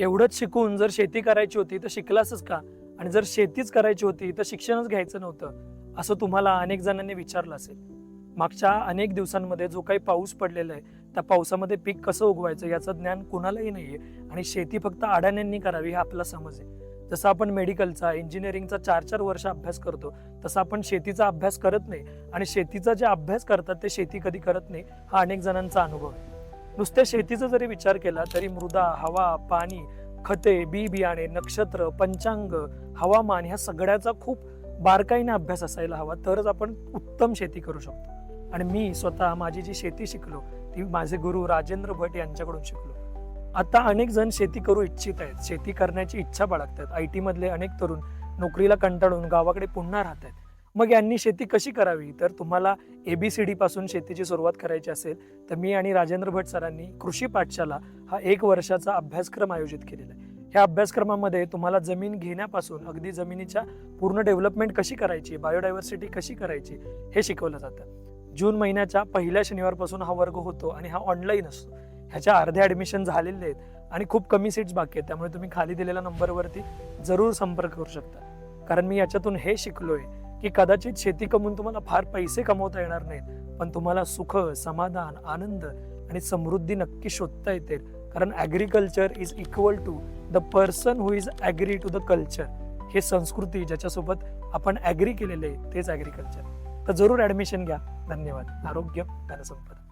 एवढंच शिकून जर शेती करायची होती तर शिकलासच का? आणि जर शेतीच करायची होती तर शिक्षणच घ्यायचं नव्हतं असं तुम्हाला अनेक जणांनी विचारलं असेल. मागच्या अनेक दिवसांमध्ये जो काही पाऊस पडलेला आहे त्या पावसामध्ये पीक कसं उगवायचं याचं ज्ञान कुणालाही नाही आहे आणि शेती फक्त अडाण्यांनी करावी हा आपला समज आहे. जसं आपण मेडिकलचा इंजिनिअरिंगचा चार चार वर्ष अभ्यास करतो तसं आपण शेतीचा अभ्यास करत नाही आणि शेतीचा जे अभ्यास करतात ते शेती कधी करत नाही हा अनेक जणांचा अनुभव आहे. नुसत्या शेतीचा जरी विचार केला तरी मृदा हवा पाणी खते बी बियाणे नक्षत्र पंचांग हवामान ह्या सगळ्याचा खूप बारकाईने अभ्यास असायला हवा. तरच आपण उत्तम शेती करू शकतो. आणि मी स्वतः माझी जी शेती शिकलो ती माझे गुरु राजेंद्र भट यांच्याकडून शिकलो. आता अनेक जण शेती करू इच्छित आहेत. शेती करण्याची इच्छा बाळगतात. आय टी मधले अनेक तरुण नोकरीला कंटाळून गावाकडे पुन्हा राहत आहेत. मग यांनी शेती कशी करावी? तर तुम्हाला एबीसीडी पासून शेतीची सुरुवात करायची असेल तर मी आणि राजेंद्र भट सरांनी कृषी पाठशाला हा एक वर्षाचा अभ्यासक्रम आयोजित केलेला आहे. ह्या अभ्यासक्रमामध्ये तुम्हाला जमीन घेण्यापासून अगदी जमिनीच्या पूर्ण डेव्हलपमेंट कशी करायची बायोडायव्हर्सिटी कशी करायची हे शिकवलं जातं. जून महिन्याच्या पहिल्या शनिवारपासून हा वर्ग होतो आणि हा ऑनलाईन असतो. ह्याच्या अर्धे ॲडमिशन झालेले आहेत आणि खूप कमी सीट्स बाकी आहेत त्यामुळे तुम्ही खाली दिलेल्या नंबरवरती जरूर संपर्क करू शकता. कारण मी याच्यातून हे शिकलो आहे की कदाचित शेती कमवून तुम्हाला फार पैसे कमवता येणार नाहीत पण तुम्हाला सुख समाधान आनंद आणि समृद्धी नक्की शोधता येते. कारण agriculture is equal to the person who is agri to the culture हे संस्कृती ज्याच्यासोबत आपण ॲग्री केलेले आहे तेच ॲग्रिकल्चर तर जरूर ॲडमिशन घ्या. धन्यवाद. आरोग्य धनसंपदा.